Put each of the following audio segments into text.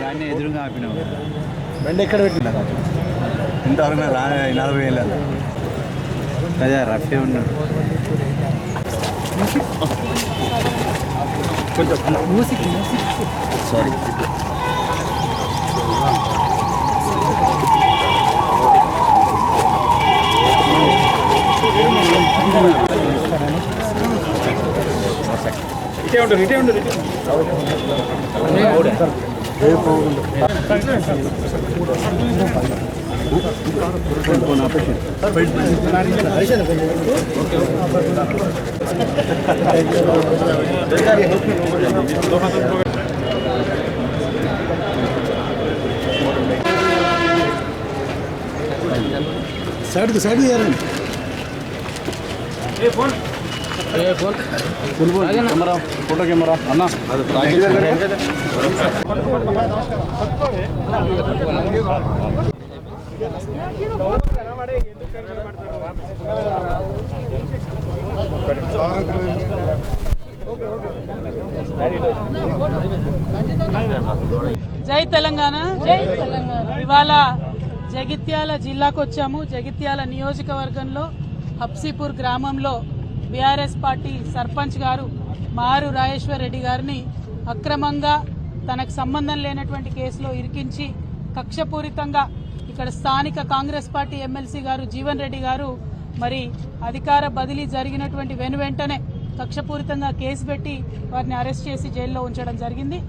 దాన్ని ఎదురుగా ఆపినాం బండి ఎక్కడ పెట్టిందా ఇంతవరకు రా నలభై ఏళ్ళు అదే రఫే ఉన్నాడు సారీ साइड को साइड को फ़ोन। కెమెరా ఫోటో కెమెరా అన్న జై తెలంగాణ. జై తెలంగాణ. ఇవాళ జగిత్యాల జిల్లాకు వచ్చాము జగిత్యాల నియోజకవర్గంలో హబ్సీపూర్ గ్రామంలో బీఆర్ఎస్ పార్టీ సర్పంచ్ గారు మారు రాజేశ్వర్ రెడ్డి గారిని అక్రమంగా తనకు సంబంధం లేనటువంటి కేసులో ఇరికించి కక్షపూరితంగా ఇక్కడ స్థానిక కాంగ్రెస్ పార్టీ ఎమ్మెల్సీ గారు జీవన్ రెడ్డి గారు మరి అధికార బదిలీ జరిగినటువంటి వెను వెంటనే కక్షపూరితంగా కేసు పెట్టి వారిని అరెస్ట్ చేసి జైల్లో ఉంచడం జరిగింది.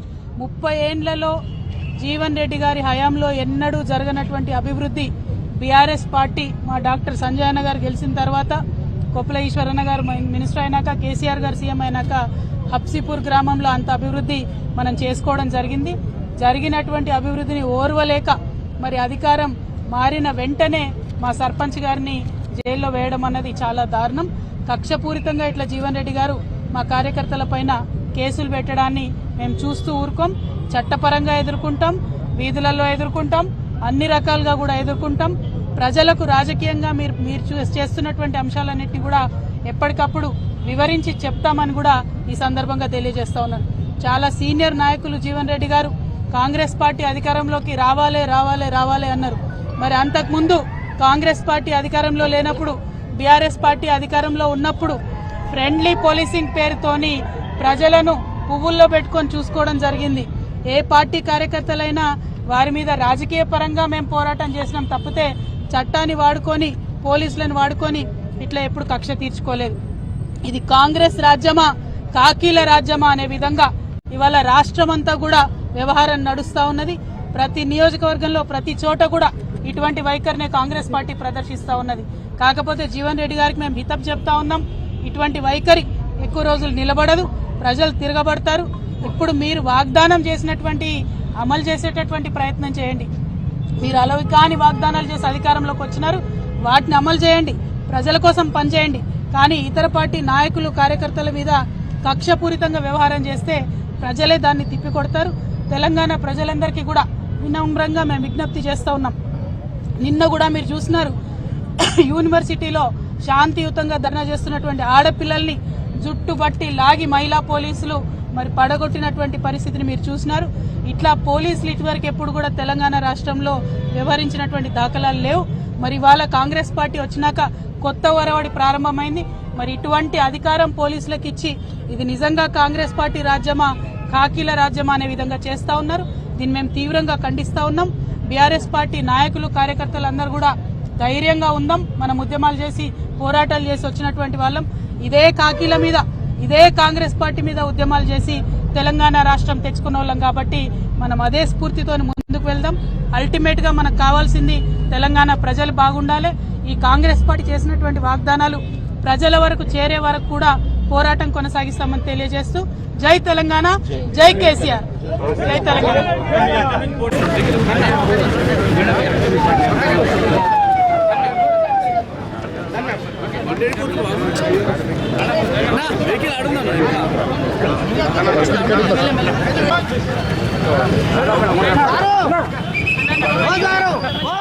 ముప్పై ఏండ్లలో జీవన్ రెడ్డి గారి హయాంలో ఎన్నడూ జరగనటువంటి అభివృద్ధి బీఆర్ఎస్ పార్టీ మా డాక్టర్ సంజయ్ గారు గెలిచిన తర్వాత కొప్పుల ఈశ్వరన్న గారు మినిస్టర్ అయినాక కేసీఆర్ గారు సీఎం అయినాక హబ్సీపూర్ గ్రామంలో అంత అభివృద్ధి మనం చేసుకోవడం జరిగింది. జరిగినటువంటి అభివృద్ధిని ఓర్వలేక మరి అధికారం మారిన వెంటనే మా సర్పంచ్ గారిని జైల్లో వేయడం అన్నది చాలా దారుణం. కక్షపూరితంగా ఇట్లా జీవన్ రెడ్డి గారు మా కార్యకర్తల పైన కేసులు పెట్టడాన్ని మేము చూస్తూ ఊరుకోం. చట్టపరంగా ఎదుర్కొంటాం వీధులలో ఎదుర్కొంటాం అన్ని రకాలుగా కూడా ఎదుర్కొంటాం. ప్రజలకు రాజకీయంగా మీరు మీరు చూ- చేస్తున్నటువంటి అంశాలన్నింటినీ కూడా ఎప్పటికప్పుడు వివరించి చెప్తామని కూడా ఈ సందర్భంగా తెలియజేస్తా ఉన్నాను. చాలా సీనియర్ నాయకులు జీవన్ రెడ్డి గారు కాంగ్రెస్ పార్టీ అధికారంలోకి రావాలే రావాలే రావాలే అన్నారు. మరి అంతకుముందు కాంగ్రెస్ పార్టీ అధికారంలో లేనప్పుడు బీఆర్ఎస్ పార్టీ అధికారంలో ఉన్నప్పుడు ఫ్రెండ్లీ పోలీసింగ్ పేరుతోని ప్రజలను పువ్వుల్లో పెట్టుకొని చూసుకోవడం జరిగింది. ఏ పార్టీ కార్యకర్తలైనా వారి మీద రాజకీయ పరంగా మేము పోరాటం చేసినాం తప్పితే చట్టాన్ని వాడుకొని పోలీసులను వాడుకొని ఇట్లా ఎప్పుడు కక్ష తీర్చుకోలేదు. ఇది కాంగ్రెస్ రాజ్యమా కాకీల రాజ్యమా అనే విధంగా ఇవాళ రాష్ట్రం అంతా కూడా వ్యవహారం నడుస్తూ ఉన్నది. ప్రతి నియోజకవర్గంలో ప్రతి చోట కూడా ఇటువంటి వైఖరినే కాంగ్రెస్ పార్టీ ప్రదర్శిస్తూ ఉన్నది. కాకపోతే జీవన్ రెడ్డి గారికి మేము హితప్ చెప్తా ఉన్నాం. ఇటువంటి వైఖరి ఎక్కువ రోజులు నిలబడదు. ప్రజలు తిరగబడతారు. ఇప్పుడు మీరు వాగ్దానం చేసినటువంటి అమలు చేసేటటువంటి ప్రయత్నం చేయండి. మీరు అలవి కాని వాగ్దానాలు చేసి అధికారంలోకి వచ్చినారు. వాటిని అమలు చేయండి. ప్రజల కోసం పనిచేయండి. కానీ ఇతర పార్టీ నాయకులు కార్యకర్తల మీద కక్షపూరితంగా వ్యవహారం చేస్తే ప్రజలే దాన్ని తిప్పికొడతారు. తెలంగాణ ప్రజలందరికీ కూడా వినమ్రంగా మేము విజ్ఞప్తి చేస్తూ ఉన్నాం. నిన్న కూడా మీరు చూసినారు. యూనివర్సిటీలో శాంతియుతంగా ధర్నా చేస్తున్నటువంటి ఆడపిల్లల్ని జుట్టు బట్టి లాగి మహిళా పోలీసులు మరి పడగొట్టినటువంటి పరిస్థితిని మీరు చూసినారు. ఇట్లా పోలీసులు ఇటువరకు ఎప్పుడు కూడా తెలంగాణ రాష్ట్రంలో వ్యవహరించినటువంటి దాఖలాలు లేవు. మరి ఇవాళ కాంగ్రెస్ పార్టీ వచ్చినాక కొత్త వరవడి ప్రారంభమైంది. మరి ఇటువంటి అధికారం పోలీసులకు ఇచ్చి ఇది నిజంగా కాంగ్రెస్ పార్టీ రాజ్యమా కాకీల రాజ్యమా అనే విధంగా చేస్తూ ఉన్నారు. దీన్ని మేము తీవ్రంగా ఖండిస్తూ ఉన్నాం. బీఆర్ఎస్ పార్టీ నాయకులు కార్యకర్తలు అందరూ కూడా ధైర్యంగా ఉందాం. మనం ఉద్యమాలు చేసి పోరాటాలు చేసి వచ్చినటువంటి వాళ్ళం. ఇదే కాకీల మీద ఇదే కాంగ్రెస్ పార్టీ మీద ఉద్యమాలు చేసి తెలంగాణ రాష్ట్రం తెచ్చుకున్న వాళ్ళం కాబట్టి మనం అదే స్ఫూర్తితో ముందుకు వెళ్దాం. అల్టిమేట్గా మనకు కావాల్సింది తెలంగాణ ప్రజలు బాగుండాలి. ఈ కాంగ్రెస్ పార్టీ చేసినటువంటి వాగ్దానాలు ప్రజల వరకు చేరే వరకు కూడా పోరాటం కొనసాగిస్తామని తెలియజేస్తూ జై తెలంగాణ జై కేసీఆర్. జై తెలంగాణ. ఓ